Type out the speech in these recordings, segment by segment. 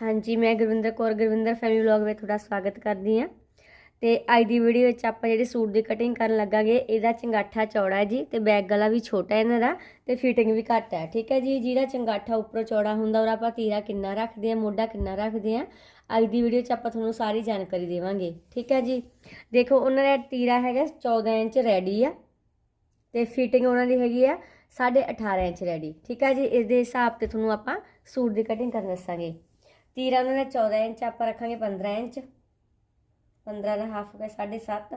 ਹਾਂਜੀ, ਮੈਂ Gurvinder Kaur, Gurvinder family vlog ਵਿੱਚ ਤੁਹਾਡਾ ਸਵਾਗਤ ਕਰਦੀ ਹਾਂ। ਤੇ ਅੱਜ ਦੀ ਵੀਡੀਓ ਵਿੱਚ ਆਪਾਂ ਜਿਹੜੇ ਸੂਟ ਦੀ ਕਟਿੰਗ ਕਰਨ ਲੱਗਾਂਗੇ, ਇਹਦਾ ਚੰਗਾਠਾ ਚੌੜਾ ਹੈ ਜੀ ਤੇ ਬੈਕ ਗਲਾ ਵੀ ਛੋਟਾ ਹੈ ਇਹਨਾਂ ਦਾ ਤੇ ਫਿਟਿੰਗ ਵੀ ਘੱਟ ਹੈ, ਠੀਕ ਹੈ ਜੀ? ਜਿਹਦਾ ਚੰਗਾਠਾ ਉੱਪਰੋਂ ਚੌੜਾ ਹੁੰਦਾ ਔਰ ਆਪਾਂ ਤੀਰਾ ਕਿੰਨਾ ਰੱਖਦੇ ਆ ਮੋਢਾ ਕਿੰਨਾ ਰੱਖਦੇ ਆ ਅੱਜ ਦੀ ਵੀਡੀਓ 'ਚ ਆਪਾਂ ਤੁਹਾਨੂੰ ਸਾਰੀ ਜਾਣਕਾਰੀ ਦੇਵਾਂਗੇ, ਠੀਕ ਹੈ ਜੀ? ਦੇਖੋ, ਉਹਨਾਂ ਦਾ ਤੀਰਾ ਹੈਗਾ 14 ਇੰਚ ਰੈਡੀ ਆ ਤੇ ਫਿਟਿੰਗ ਉਹਨਾਂ ਦੀ ਹੈਗੀ ਆ 18.5 ਇੰਚ ਰੈਡੀ ਠੀਕ ਹੈ ਜੀ? ਇਸ ਦੇ ਹਿਸਾਬ ਤੇ ਤੁਹਾਨੂੰ ਆਪਾਂ ਸੂਟ ਦੀ ਕਟਿੰਗ ਕਰਨ ਦੱਸਾਂਗੇ। ਤੀਰਾ ਉਹਨਾਂ ਦਾ 14 ਇੰਚ, ਆਪਾਂ ਰੱਖਾਂਗੇ 15 ਇੰਚ। 15 ਦਾ ਹਾਫ ਹੋ ਗਿਆ 7.5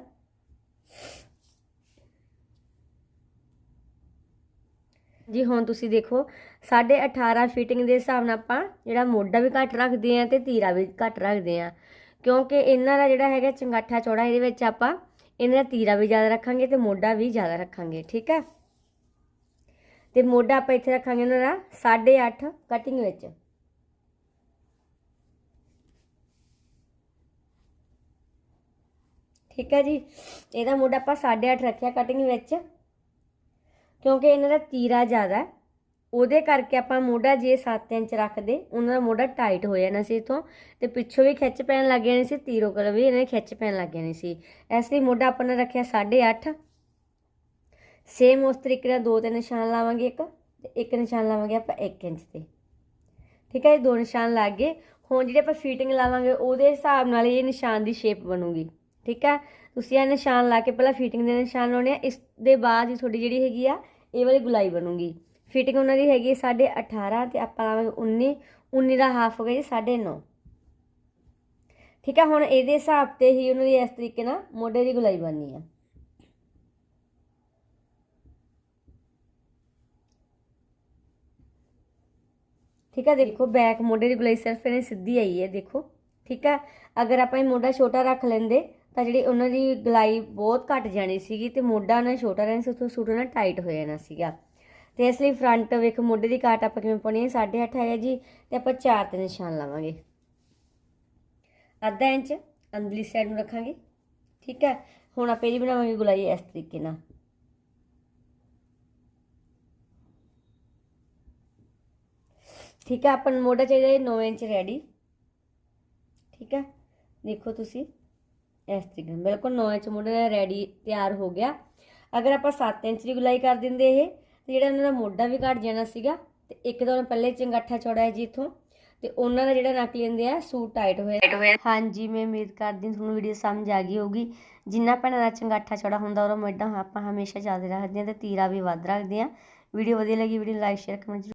ਜੀ ਹੁਣ ਤੁਸੀਂ ਦੇਖੋ 18.5 ਫਿਟਿੰਗ ਦੇ ਹਿਸਾਬ ਨਾਲ ਆਪਾਂ ਜਿਹੜਾ ਮੋਢਾ ਵੀ ਘੱਟ ਰੱਖਦੇ ਆ ਤੇ ਤੀਰਾ ਵੀ ਘੱਟ ਰੱਖਦੇ ਆ ਕਿਉਂਕਿ ਇਹਨਾਂ ਦਾ ਜਿਹੜਾ ਹੈਗਾ ਚੰਗਾਠਾ ਚੌੜਾ, ਇਹਦੇ ਵਿੱਚ ਆਪਾਂ ਇਹਨਾਂ ਦਾ ਤੀਰਾ ਵੀ ਜ਼ਿਆਦਾ ਰੱਖਾਂਗੇ ਤੇ ਮੋਢਾ ਵੀ ਜ਼ਿਆਦਾ ਰੱਖਾਂਗੇ, ਠੀਕ ਹੈ ਤੇ ਮੋਢਾ ਆਪਾਂ ਇੱਥੇ ਰੱਖਾਂਗੇ ਇਹਨਾਂ ਦਾ 8.5 ਕਟਿੰਗ ਵਿੱਚ। ਠੀਕ ਹੈ ਜੀ? ਇਹਦਾ ਮੋਢਾ ਆਪਾਂ 8.5 ਰੱਖਿਆ ਕਟਿੰਗ ਵਿੱਚ, ਕਿਉਂਕਿ ਇਹਨਾਂ ਦਾ ਤੀਰਾ ਜ਼ਿਆਦਾ ਉਹਦੇ ਕਰਕੇ ਆਪਾਂ ਮੋਢਾ ਜੇ 7 ਇੰਚ ਰੱਖਦੇ, ਉਹਨਾਂ ਦਾ ਮੋਢਾ ਟਾਈਟ ਹੋ ਜਾਣਾ ਸੀ ਇਥੋਂ। ਤੇ ਪਿੱਛੋਂ ਵੀ ਖਿੱਚ ਪੈਣ ਲੱਗ ਜਾਣੀ ਸੀ, ਤੀਰੋ ਕੋਲ ਵੀ ਇਹਨਾਂ ਨੇ ਖਿੱਚ ਪੈਣ ਲੱਗ ਜਾਣੀ ਸੀ। ਇਸ ਲਈ ਮੋਢਾ ਆਪਾਂ ਨੇ ਰੱਖਿਆ 8.5 ਸੇਮ ਉਸ ਤਰੀਕੇ ਨਾਲ ਦੋ ਤੇ ਨਿਸ਼ਾਨ ਲਾਵਾਂਗੇ ਇੱਕ, ਤੇ ਇੱਕ ਨਿਸ਼ਾਨ ਲਾਵਾਂਗੇ ਆਪਾਂ 1 ਇੰਚ ਤੇ। ਠੀਕ ਹੈ ਇਹ ਦੋ ਨਿਸ਼ਾਨ ਲੱਗ ਗਏ। ਹੁਣ ਜਿਹੜੇ ਆਪਾਂ ਫਿਟਿੰਗ ਲਾਵਾਂਗੇ, ਉਹਦੇ ਹਿਸਾਬ ਨਾਲ ਇਹ ਨਿਸ਼ਾਨ ਦੀ ਸ਼ੇਪ ਬਣੂਗੀ। ਠੀਕ ਹੈ? ਤੁਸੀਂ ਇਹ ਨਿਸ਼ਾਨ ਲਾ ਕੇ ਪਹਿਲਾਂ ਫਿਟਿੰਗ ਦੇ ਨਿਸ਼ਾਨ ਲਾਉਣੇ ਆ। ਇਸ ਦੇ ਬਾਅਦ ਹੀ ਤੁਹਾਡੀ ਜਿਹੜੀ ਹੈਗੀ ਆ, ਇਹ ਵਾਲੀ ਗੁਲਾਈ ਬਣੂਗੀ। ਫਿਟਿੰਗ ਉਹਨਾਂ ਦੀ ਹੈਗੀ 18.5 ਤੇ ਆਪਾਂ ਲਾਵਾਂਗੇ 19 19 ਦਾ ਹਾਫ ਹੋ ਗਿਆ ਜੀ 9.5 ਠੀਕ ਹੈ? ਹੁਣ ਇਹਦੇ ਹਿਸਾਬ ਤੇ ਹੀ ਉਹਨਾਂ ਦੀ ਇਸ ਤਰੀਕੇ ਨਾਲ ਮੋਢੇ ਦੀ ਗੁਲਾਈ ਬਣਨੀ ਆ। ਠੀਕ ਆ ਦੇਖੋ ਬੈਕ ਮੋਢੇ ਦੀ ਗੁਲਾਈ ਸਿਰਫ ਇਹਨੇ ਸਿੱਧੀ ਆਈ ਹੈ, ਦੇਖੋ। ਠੀਕ ਹੈ? ਅਗਰ ਆਪਾਂ ਇਹ ਮੋਢਾ ਛੋਟਾ ਰੱਖ ਲੈਂਦੇ ਤਾਂ ਜਿਹੜੀ ਉਹਨਾਂ ਦੀ ਗਲਾਈ ਬਹੁਤ ਘਟ ਜਾਣੀ ਸੀਗੀ ਤੇ ਮੋਢਾ ਨਾ ਛੋਟਾ ਰਹਿਣਾ ਸੀ, ਉੱਥੋਂ ਸੂਟ ਨਾ ਟਾਈਟ ਹੋ ਜਾਣਾ ਸੀਗਾ। ਤੇ ਇਸ ਲਈ ਫਰੰਟ ਵੇਖ ਮੋਢੇ ਦੀ ਕਾਟ ਆਪਾਂ ਕਿਵੇਂ ਪਾਉਣੀ ਹੈ? 8.5 ਹੈਗਾ ਜੀ ਤੇ ਆਪਾਂ 4 ਤੇ ਨਿਸ਼ਾਨ ਲਾਵਾਂਗੇ। ਅੱਧਾ ਇੰਚ ਅੰਦਰਲੀ ਸਾਈਡ ਨੂੰ ਰੱਖਾਂਗੇ, ਠੀਕ ਹੈ? ਹੁਣ ਆਪਾਂ ਇਹਦੀ ਬਣਾਵਾਂਗੇ ਗੁਲਾਈ ਇਸ ਤਰੀਕੇ ਨਾਲ। ਠੀਕ ਹੈ, ਆਪਾਂ ਨੂੰ ਮੋਢਾ ਚਾਹੀਦਾ ਹੈ 9 ਇੰਚ ਰੈਡੀ ਠੀਕ ਹੈ? ਦੇਖੋ ਤੁਸੀਂ। ਇਸ ਤਰੀਕੇ ਨਾਲ। ਬਿਲਕੁਲ 9 ਇੰਚ ਮੋਢੇ ਦਾ ਰੈਡੀ ਤਿਆਰ ਹੋ ਗਿਆ। ਅਗਰ ਆਪਾਂ 7 ਇੰਚ ਦੀ ਗੁਲਾਈ ਕਰ ਦਿੰਦੇ ਇਹ ਤੇ ਜਿਹੜਾ ਉਹਨਾਂ ਦਾ ਮੋਢਾ ਵੀ ਘਟ ਜਾਣਾ ਸੀਗਾ ਤੇ ਇੱਕ ਤਾਂ ਪਹਿਲੇ ਚੰਗਾਠਾ ਚੌੜਾ ਹੈ ਜੀ ਇਥੋਂ ਤੇ ਉਹਨਾਂ ਦਾ ਜਿਹੜਾ ਨੱਕ ਲੈਂਦੇ ਆ ਸੂਟ ਟਾਈਟ ਹੋਇਆ। ਹਾਂਜੀ ਮੈਂ ਉਮੀਦ ਕਰਦੀ ਹਾਂ ਤੁਹਾਨੂੰ ਵੀਡੀਓ ਸਮਝ ਆ ਗਈ ਹੋਊਗੀ। ਜਿੰਨਾ ਭੈਣਾਂ ਦਾ ਚੰਗਾਠਾ ਚੌੜਾ ਹੁੰਦਾ ਉਹ ਮੋਢਾ ਆਪਾਂ ਹਮੇਸ਼ਾ ਜ਼ਿਆਦਾ ਰੱਖਦੇ ਹਾਂ ਤੇ ਤੀਰਾ ਵੀ ਵੱਧ ਰੱਖਦੇ ਹਾਂ। ਵੀਡੀਓ ਵਧੀਆ ਲੱਗੀ ਵੀਡੀਓ ਲਾਈਕ ਸ਼ੇਅਰ ਕਮੈਂਟ